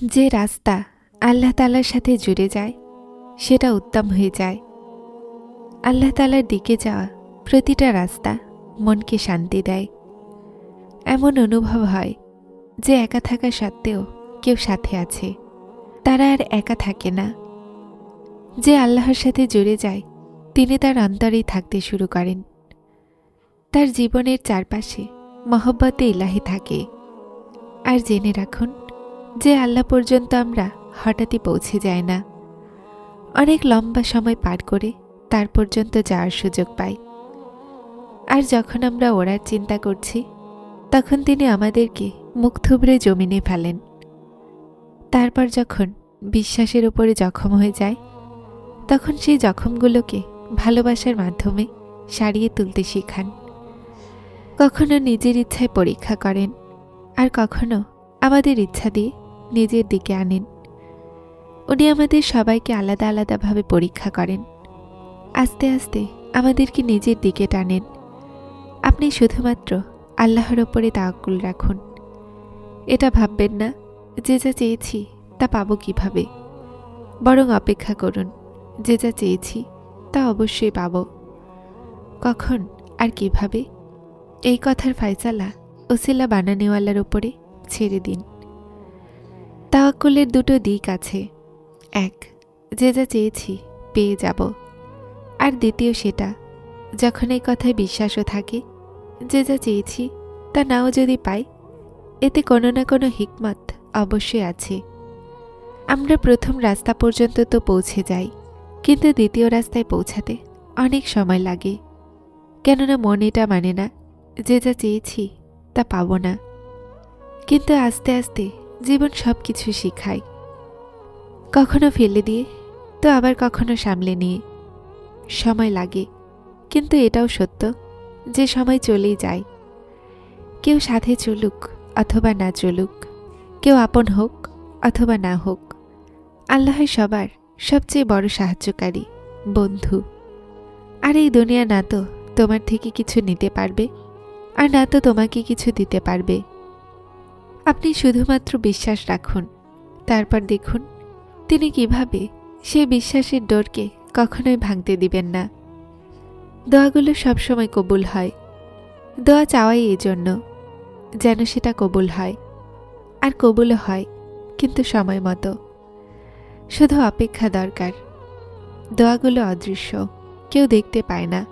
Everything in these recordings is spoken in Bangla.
যে রাস্তা আল্লাহ তালার সাথে জুড়ে যায়, সেটা উত্তম হয়ে যায়। আল্লাহ তালার দিকে যাওয়া প্রতিটা রাস্তা মনকে শান্তি দেয়। এমন অনুভব হয় যে একা থাকা সত্ত্বেও কেউ সাথে আছে। তারা আর একা থাকে না। যে আল্লাহর সাথে জুড়ে যায়, তিনি তার অন্তরেই থাকতে শুরু করেন। তার জীবনের চারপাশে মহব্বতে ইলাহি থাকে। আর জেনে রাখুন যে আল্লাহ পর্যন্ত আমরা হঠাৎই পৌঁছে যায় না। অনেক লম্বা সময় পার করে তার পর্যন্ত যাওয়ার সুযোগ পাই। আর যখন আমরা ওড়ার চিন্তা করছি, তখন তিনি আমাদেরকে মুখ থুবড়ে জমিনে ফেলেন। তারপর যখন বিশ্বাসের উপরে জখম হয়ে যায়, তখন সেই জখমগুলোকে ভালোবাসার মাধ্যমে সারিয়ে তুলতে শিখান। কখনো নিজের ইচ্ছায় পরীক্ষা করেন, আর কখনো আমাদের ইচ্ছা দিয়ে নিজের দিকে আনেন। উনি আমাদের সবাইকে আলাদা আলাদাভাবে পরীক্ষা করেন। আস্তে আস্তে আমাদেরকে নিজের দিকে টানেন। আপনি শুধুমাত্র আল্লাহর ওপরে তাওয়াক্কুল রাখুন। এটা ভাববেন না যে যা চেয়েছি তা পাবো কীভাবে। বরং অপেক্ষা করুন যে যা চেয়েছি তা অবশ্যই পাব। কখন আর কীভাবে? এই কথার ফায়সালা ওসিলা বানানিওয়ালার ওপরে ছেড়ে দিন। তাওয়াক্কুলের দুটো দিক আছে। এক, যে যা চেয়েছি, পেয়ে যাব। আর দ্বিতীয় সেটা, যখন এই কথায় বিশ্বাসও থাকে, যে যা চেয়েছি, তা নাও যদি পাই, এতে কোনো না কোনো হিকমত অবশ্যই আছে। আমরা প্রথম রাস্তা পর্যন্ত তো পৌঁছে যাই, কিন্তু দ্বিতীয় রাস্তায় পৌঁছাতে অনেক সময় লাগে। কেননা মন এটা মানে না, যে যা চেয়েছি, তা পাবো না। কিন্তু আস্তে আস্তে জীবন সব কিছু শিখায়। কখনো ফেলে দিয়ে, তো আবার কখনো সামলে নিয়ে। সময় লাগে, কিন্তু এটাও সত্য যে সময় চলেই যায়। কেউ সাথে চলুক অথবা না চলুক, কেউ আপন হোক অথবা না হোক আল্লাহ সবার সবচেয়ে বড় সাহায্যকারী, বন্ধু। আর এই দুনিয়া না তো তোমার থেকে কিছু নিতে পারবে, আর না তো তোমাকে কিছু দিতে পারবে। আপনি শুধুমাত্র বিশ্বাস রাখুন। তারপর দেখুন, তিনি কীভাবে সে বিশ্বাসের ডোরকে কখনোই ভাঙতে দিবেন না। দোয়াগুলো সবসময় কবুল হয়। দোয়া চাওয়াই এই জন্য যেন সেটা কবুল হয়। আর কবুলও হয় কিন্তু সময় মতো। শুধু অপেক্ষা দরকার। দোয়াগুলো অদৃশ্য, কেউ দেখতে পায় না,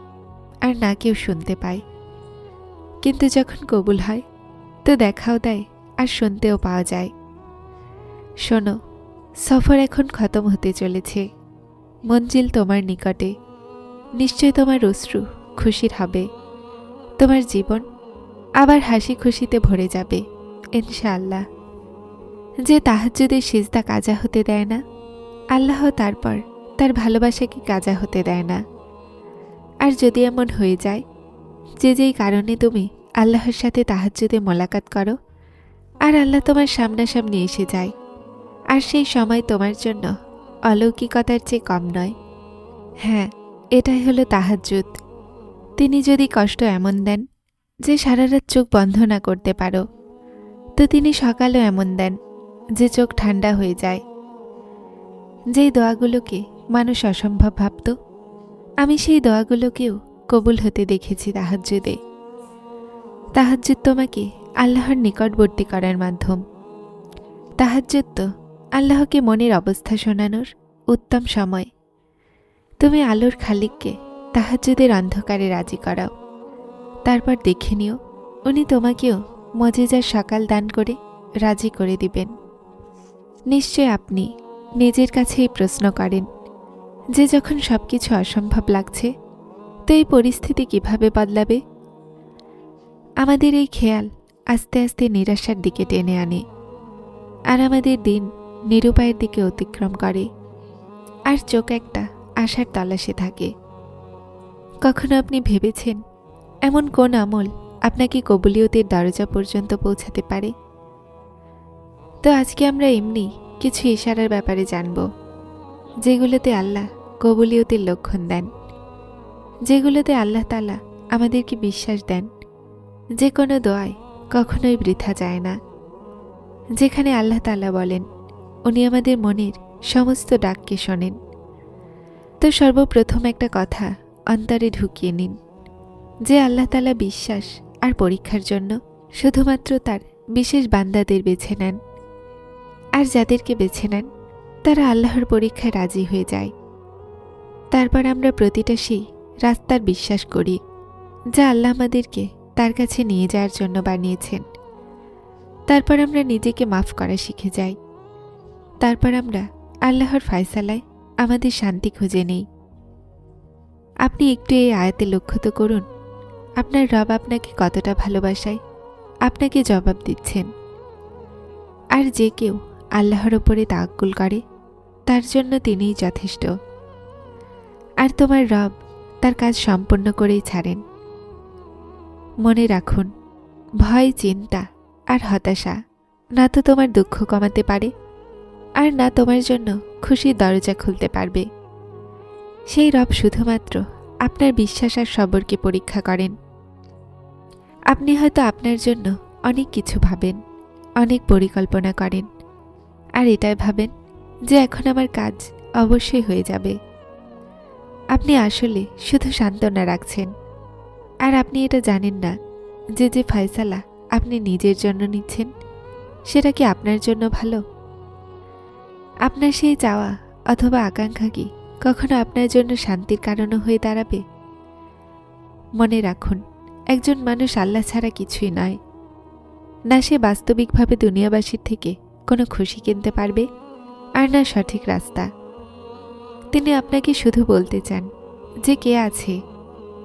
আর না কেউ শুনতে পায়। কিন্তু যখন কবুল হয়, তো দেখাও দেয় আর শুনতেও পাওয়া যায়। শোনো, সফর এখন খতম হতে চলেছে। মঞ্জিল তোমার নিকটে। নিশ্চয় তোমার অশ্রু খুশির হবে। তোমার জীবন আবার হাসি খুশিতে ভরে যাবে, ইনশাআল্লাহ। যে তাহাজ্জুদের সিজদা কাজা হতে দেয় না, আল্লাহ তারপর তার ভালোবাসাকে কাজা হতে দেয় না। আর যদি এমন হয়ে যায়, যে যেই কারণে তুমি আল্লাহর সাথে তাহাজ্জুদে মোলাকাত করো আর আল্লাহ তোমার সামনাসামনি এসে যায়। আর সেই সময় তোমার জন্য অলৌকিকতার চেয়ে কম নয়। হ্যাঁ এটাই হলো তাহাজ্জুদ। তিনি যদি কষ্ট এমন দেন যে সারা রাত চোখ বন্ধ না করতে পারো, তো তিনি সকালও এমন দেন যে চোখ ঠান্ডা হয়ে যায়। যেই দোয়াগুলোকে মানুষ অসম্ভব ভাবত, আমি সেই দোয়াগুলোকেও কবুল হতে দেখেছি তাহাজ্জুদে। তাহাজ্জুদ তোমাকে আল্লাহর নিকটবর্তী করার মাধ্যম। তাহাজ্জুদ তো আল্লাহকে মনের অবস্থা শোনানোর উত্তম সময়। তুমি আলোর খালিককে তাহাজ্জুদের অন্ধকারে রাজি করাও। তারপর দেখে নিও, উনি তোমাকেও মজেজার সকাল দান করে রাজি করে দিবেন। নিশ্চয় আপনি নিজের কাছেই প্রশ্ন করেন, যে যখন সব কিছু অসম্ভব লাগছে, তো এই পরিস্থিতি কীভাবে বদলাবে? আমাদের এই খেয়াল আস্তে আস্তে নিরাশার দিকে টেনে আনে আর আমাদের দিন নিরুপায়ের দিকে অতিক্রম করে। আর চোখ একটা আশার তলাশে থাকে। কখনো আপনি ভেবেছেন এমন কোন আমল আপনাকে কবুলিয়তের দরজা পর্যন্ত পৌঁছাতে পারে? তো আজকে আমরা এমনি কিছু ইশারার ব্যাপারে জানব, যেগুলোতে আল্লাহ কবুলিয়তের লক্ষণ দেন, যেগুলোতে আল্লাহ তালা আমাদেরকে বিশ্বাস দেন, যে কোনো দোয়ায় কখনোই বৃথা যায় না। যেখানে আল্লাহ তালা বলেন, উনি আমাদের মনের, সমস্ত ডাককে শোনেন। তো সর্বপ্রথম একটা কথা অন্তরে ঢুকিয়ে নিন, যে আল্লাহ তালা বিশ্বাস আর পরীক্ষার জন্য শুধুমাত্র তার বিশেষ বান্দাদের বেছে নেন। আর যাদেরকে বেছে নেন, তারা আল্লাহর পরীক্ষায় রাজি হয়ে যায়। তারপর আমরা প্রতিটা সেই রাস্তার বিশ্বাস করি, যা আল্লাহ আমাদেরকে তার কাছে নিয়ে যাওয়ার জন্য বানিয়েছেন। তারপর আমরা নিজেকে মাফ করা শিখে যাই। তারপর আমরা আল্লাহর ফায়সালায় আমাদের শান্তি খুঁজে নেই। আপনি একটু এই আয়াতে লক্ষ্য তো করুন, আপনার রব আপনাকে কতটা ভালোবাসায়, আপনাকে জবাব দিচ্ছেন। আর যে কেউ আল্লাহর ওপরে তাক্কুল করে, তার জন্য তিনিই যথেষ্ট। আর তোমার রব তার কাজ সম্পন্ন করেই ছাড়েন। মনে রাখুন, ভয়, চিন্তা আর হতাশা না তো তোমার দুঃখ কমাতে পারে আর না তোমার জন্য খুশির দরজা খুলতে পারবে। সেই রব শুধুমাত্র আপনার বিশ্বাস আর সবরকে পরীক্ষা করেন। আপনি হয়তো আপনার জন্য অনেক কিছু ভাবেন, অনেক পরিকল্পনা করেন আর এটাই ভাবেন যে এখন আমার কাজ অবশ্যই হয়ে যাবে। আপনি আসলে শুধু সান্ত্বনা রাখছেন। আর আপনি এটা জানেন না যে যে ফয়সালা আপনি নিজের জন্য নিচ্ছেন, সেটা কি আপনার জন্য ভালো? আপনার সেই চাওয়া অথবা আকাঙ্ক্ষা কি কখনো আপনার জন্য শান্তির কারণও হয়ে দাঁড়াবে? মনে রাখুন, একজন মানুষ আল্লাহ ছাড়া কিছুই নয়। না সে বাস্তবিকভাবে দুনিয়াবাসীর থেকে কোনো খুশি কিনতে পারবে, আর না সঠিক রাস্তা। তিনি আপনাকে শুধু বলতে চান যে কে আছে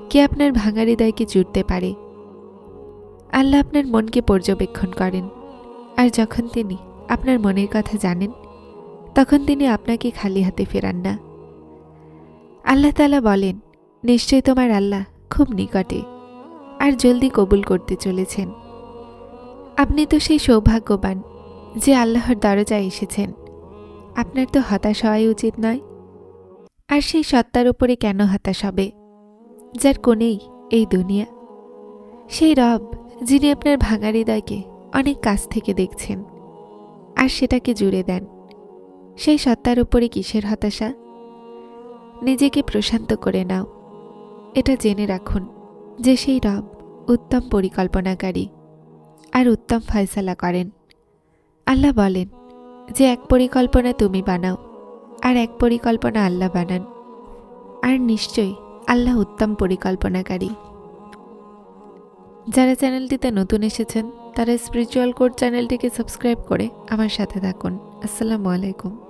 কে আপনার ভাঙা হৃদয়কে জুড়তে পারে? আল্লাহ আপনার মনকে পর্যবেক্ষণ করেন। আর যখন তিনি আপনার মনের কথা জানেন, তখন তিনি আপনাকে খালি হাতে ফেরান না। আল্লাহ তালা বলেন নিশ্চয় তোমার আল্লাহ খুব নিকটে আর জলদি কবুল করতে চলেছেন। আপনি তো সেই সৌভাগ্যবান যে আল্লাহর দরজায় এসেছেন। আপনার তো হতাশ হওয়াই উচিত নয়। আর সেই সত্তার উপরে কেন হতাশ হবে? যার কোনেই এই দুনিয়া। সেই রব, যিনি আপনার ভাঙা হৃদয়কে অনেক কাছ থেকে দেখছেন, আর সেটাকে জুড়ে দেন। সেই সত্তার উপরে কিসের হতাশা? নিজেকে প্রশান্ত করে নাও। এটা জেনে রাখুন যে সেই রব উত্তম পরিকল্পনাকারী আর উত্তম ফয়সালা করেন। আল্লাহ বলেন, যে এক পরিকল্পনা তুমি বানাও, আর এক পরিকল্পনা আল্লাহ বানান। আর নিশ্চয়ই আল্লাহ উত্তম পরিকল্পনাকারী। যারা চ্যানেলটিতে নতুন এসেছেন, তারা স্পিরিচুয়াল কোড চ্যানেলটিকে সাবস্ক্রাইব করে আমার সাথে থাকুন। আসসালামু আলাইকুম।